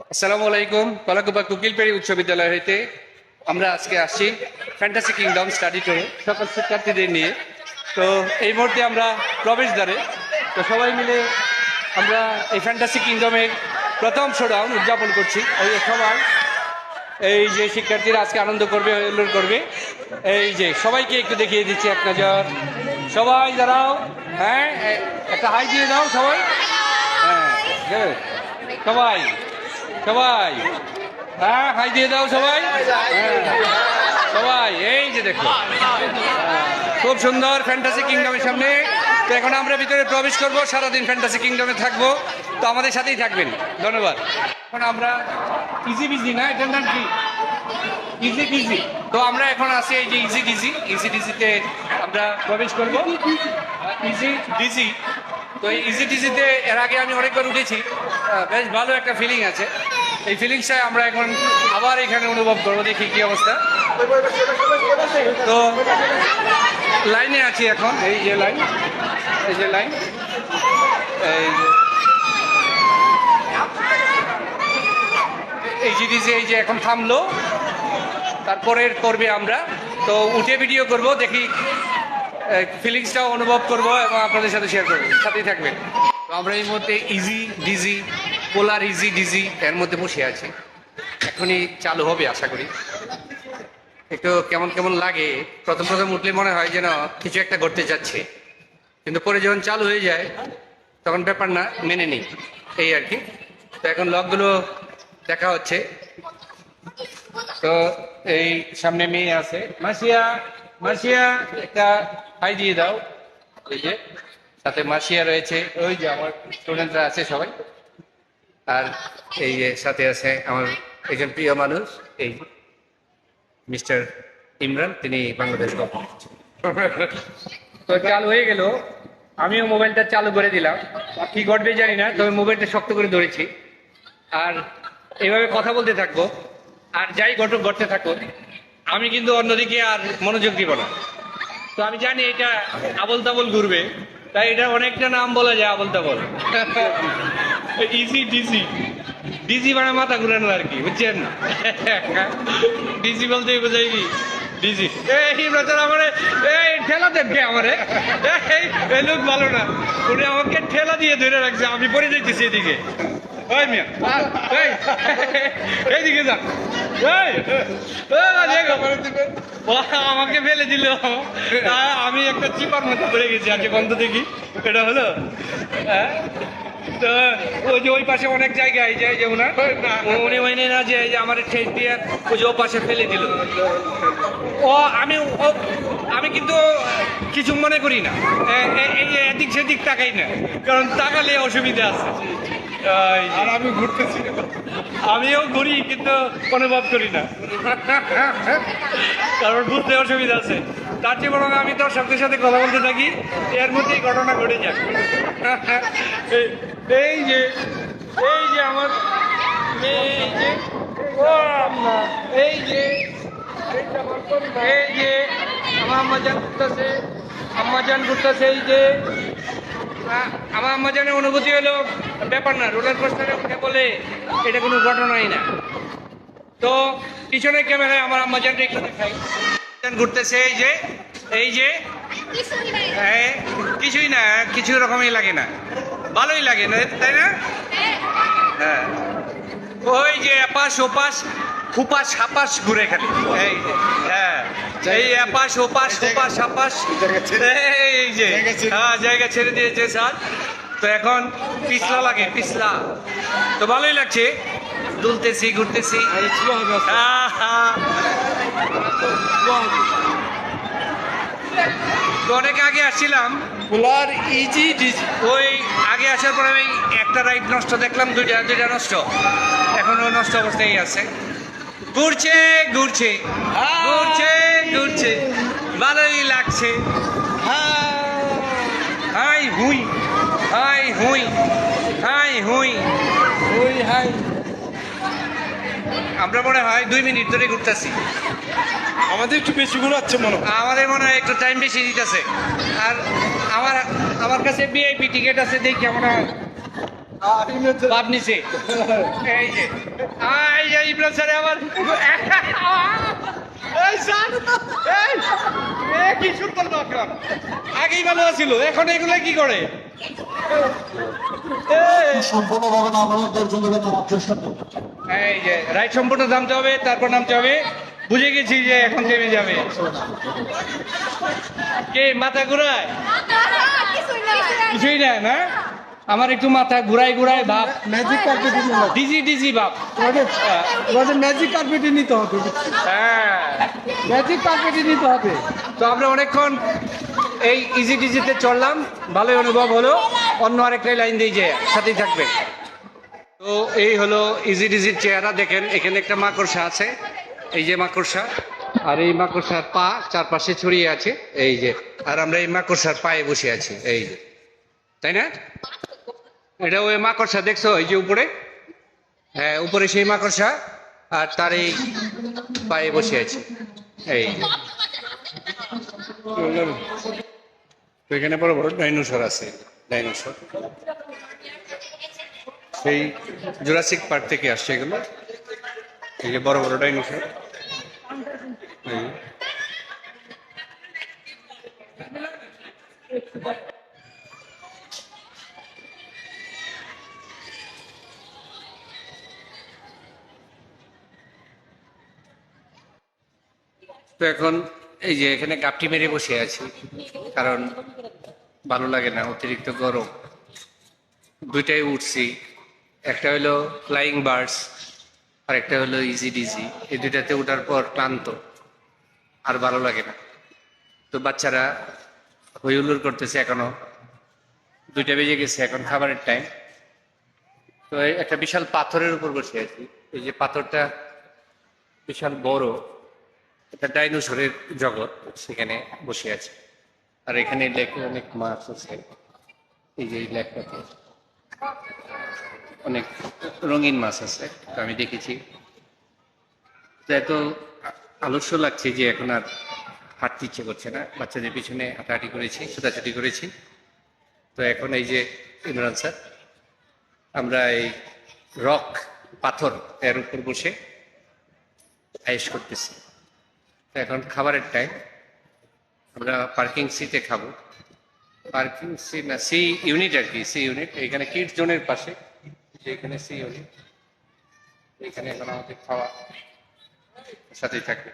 আসসালামু আলাইকুম কলাকুবা কুকিলপেড়ি উচ্চ বিদ্যালয় হইতে আমরা আজকে আসছি ফ্যান্টাসি কিংডম স্টাডি টুরে সকল শিক্ষার্থীদের নিয়ে। তো এই মুহূর্তে আমরা প্রবেশদ্বারে, তো সবাই মিলে আমরা এই ফ্যান্টাসি কিংডমের প্রথম শোডাউন উদযাপন করছি। এই সবাই এই যে শিক্ষার্থীরা আজকে আনন্দ করবে হুল্লোড় করবে, এই যে সবাইকে একটু দেখিয়ে দিচ্ছি এক নজর। সবাই দাঁড়াও হ্যাঁ একটা হাই দিয়ে দাও সবাই। হ্যাঁ. সবাই। সবাই। হ্যাঁ হাই দিয়ে দাও সবাই। সবাই, এই যে দেখো। খুব সুন্দর ফ্যান্টাসি কিংডমের সামনে। তো এখন আমরা ভিতরে প্রবেশ করব, সারাদিন ফ্যান্টাসি কিংডমে থাকব। তো আমাদের সাথেই থাকবেন। ধন্যবাদ। এখন আমরা ইজি বিজি না? এটার নাম কি? ইজি ডিজি তো আমরা এখন আছি এই যে ইজি ডিজি ইজি ডিজিতে আমরা প্রবেশ করব। ইজি ডিজি তো এই ইজি ডিজিতে এর আগে আমি অনেকবার উঠেছি। বেশ ভালো একটা ফিলিং আছে। এই ফিলিংসটা আমরা এখন আবার এখানে অনুভব করব, দেখি কি অবস্থা। তো লাইনে আছি এখন, এই যে লাইন এই যে লাইন এই এই জিনিস এই যে এখন থামলো তারপরে করবে আমরা। তো, উঠে ভিডিও করব, দেখি ফিলিংসটাও অনুভব করব এবং আপনাদের সাথে শেয়ার করব। সাথেই থাকবেন। আমরা এই মুহূর্তে ইজি ডিজি পোলার ইজি ডিজি এর মধ্যে বসে আছি। এখনই চালু হবে আশা করি। একটু কেমন কেমন লাগে, প্রথম প্রথম উঠলে মনে হয় যেন কিছু একটা ঘটতে যাচ্ছে। কিন্তু পরে যখন চালু হয়ে যায়, তখন ব্যাপার না, মেনে নিই। এই আর কি। তো এখন লকগুলো দেখা হচ্ছে। তো এই সামনে মেয়ে আছে। মাসিয়া মাসিয়া, একটা হাই দিয়ে দাও। এই যে। সাথে মাসিয়া রয়েছে। ওই যে আমার স্টুডেন্টরা আছে সবাই। আর এই যে সাথে আছে আমার একজন প্রিয় মানুষ, এই মিস্টার ইমরান, তিনি বাংলাদেশ তো চালু হয়ে গেল। আমিও মোবাইলটা চালু করে দিলাম। কি ঘটবে জানি না, তবে মোবাইলটা শক্ত করে ধরেছি। আর এইভাবে কথা বলতে থাকব। আর যাই ঘটুক, ঘটতে থাকুক। আমি কিন্তু অন্যদিকে আর মনোযোগ দিব না। তো আমি জানি এটা আবল তাবল ঘুরবে। তাই এটা অনেকটা নাম বলা যায় বলতে বল ইসি ডিসি ডিজি মানে মাথা ঘুরানো আর কি বুঝছেন? ডিজি বলতে বোঝাই কি? ডিজি এই বেচার আমারে এই ঠেলা দেখবে আমারে? এই লোক ভালো না। উনি আমাকে ঠেলা দিয়ে ধরে রাখছে আমি পরে যাইতেছি এদিকে। ওই মিয়া এই, এইদিকে যা। এই আমাকে ফেলে দিল। আমি একটা চিপার মধ্যে পড়ে গেছি, আজকে বন্ধ দেখি। এটা হলো হ্যাঁ? তো ওই যে ওই পাশে অনেক জায়গা, এই যে ওনার উনি ওইনে না যে আমার ঠেস দিয়ে ওই যে ও পাশে ফেলে দিল। ও, আমি ও, আমি কিন্তু কিছু মনে করি না। এদিক সেদিক তাকাই না, কারণ তাকালে অসুবিধা আছে। আর আমি ঘুরতেছি। আমিও ঘুরি কিন্তু অনুভব করি না। কারণ বুঝতে অসুবিধা আছে। তার চেয়ে বরং আমি দর্শকদের সাথে কথা বলতে থাকি এর মধ্যেই ঘটনা ঘটে যায় এই- যে এই যে আমার এই যে এই যে এই যে আমার আম্মা জান ঘুরতেছে আম্মা জান ঘুরতেছে এই যে আমার আম্মা জানের অনুভূতি হলো ব্যাপার না রোলার কোস্টারে উঠে বলে এটা কোনো ঘটনাই না। তো পিছনের ক্যামেরায় আমার আম্মা জানটা একটু দেখাই। ঘুরতেছে এই যে এই যে হ্যাঁ, কিছুই না কিছু রকমই লাগে না। ভালোই লাগে না তাই না? হ্যাঁ। ওই যে এপাশ ওপাশ খুপাস হাপাস ঘুরে খালি। এই হ্যাঁ। এই এপাশ ওপাশ জায়গা ছেড়ে- এই যে হ্যাঁ জায়গা ছেড়ে দিয়েছে স্যার। তো এখন পিছলা লাগে পিছলা। তো ভালোই লাগছে। দুলতেছি ঘুরতেছি। অনেক আগে আসছিলাম। পোলার ইজি ডিজি ওই আগে আসার পরে আমি একটা রাইড নষ্ট দেখলাম দুইটা দুইটা নষ্ট। এখনও নষ্ট অবস্থায় আছে। ঘুরছে ঘুরছে। ঘুরছে। ঘুরছে ভালোই লাগছে। হাই হুই হাই হুই হাই হুই ওই হাই আমরা মনে হয় দুই মিনিট ধরে ঘুরতেছি। আমাদের একটু বেশি ঘুরাচ্ছে মনে হয়। আমাদের মনে হয় একটু টাইম বেশি দিতেছে। আর আমার আমার কাছে ভিআইপি টিকিট আছে দেখি হয়। বাপ নিচে এই যে। যে ইমরান স্যার আমার এই স্যার এই এ কি সুন্দর দর্শন আগেই ভালো ছিল এখন এগুলো কি করে? সম্পূর্ণভাবে নামানোর জন্য নামার চেষ্টা করব এই যে রাইট সম্পূর্ণ নামতে হবে তারপর নামতে হবে। বুঝে গেছি যে এখন নেমে যাবে। কে মাথা ঘুরায়? কিছুই না না? আমার একটু মাথা ঘুরাই ঘুরাই ভাব ম্যাজিক কার্পেটে ডিজি ডিজি ভাব তোমাদের ম্যাজিক কার্পেটে নিতে হবে। হ্যাঁ। ম্যাজিক কার্পেটে নিতে হবে। তো আমরা অনেকক্ষণ এই ইজি ডিজিতে চললাম। ভালোই অনুভব হলো। অন্য আরেকটাই লাইন দিয়ে যে সাথেই থাকবে। তো এই হলো ইজি ডিজির চেহারা। দেখেন এখানে একটা মাকড়সা আছে। এই যে মাকড়সা। আর এই মাকড়সার পা চারপাশে ছড়িয়ে আছে। এই যে। আর আমরা এই মাকড়সার পায়ে বসে আছি। এই যে। তাই না? এটা ওই মাকড়সা দেখছ? এই যে উপরে? হ্যাঁ উপরে সেই মাকড়সা, আর তার এই পায়ে বসে আছে। এই। এখানে বড় বড় ডাইনোসর আছে, ডাইনোসর। সেই জুরাসিক পার্ক থেকে আসছে এগুলো। এই যে বড় বড় ডাইনোসর। এই। তো এখন এই যে এখানে গাপটি মেরে বসে আছি, কারণ ভালো লাগে না, অতিরিক্ত গরম। দুইটাই উঠছি, একটা হলো ফ্লাইং বার্ডস আর একটা হলো ইজি ডিজি এই দুইটাতে ওঠার পর ক্লান্ত, আর ভালো লাগে না। তো বাচ্চারা হইহুল্লোর করতেছে এখনও। দুইটা বেজে গেছে এখন খাবারের টাইম তো একটা বিশাল পাথরের উপর বসে আছি। এই যে পাথরটা বিশাল বড় এটা ডাইনোসরের জগৎ, সেখানে বসে আছে। আর এখানে লেকে অনেক মাছ আছে। এই যে লেকটাতে অনেক রঙিন মাছ আছে আমি দেখেছি। এত আলস্য লাগছে যে এখন আর হাঁটতে ইচ্ছে করছে না। বাচ্চাদের পিছনে হাঁটাহাঁটি করেছি, ছোটাছুটি করেছি। তো এখন এই যে ইমরান স্যার, আমরা এই রক পাথর এর উপর বসে আয়েস করতেছি। এখন খাবারের টাইম আমরা পার্কিং সিতে খাব। পার্কিং সি না সি ইউনিট আর কি সি ইউনিট এখানে কিড জোনের পাশে এখানে সি ইউনিট এখানে এখন আমাদের খাওয়া সাথেই থাকবে।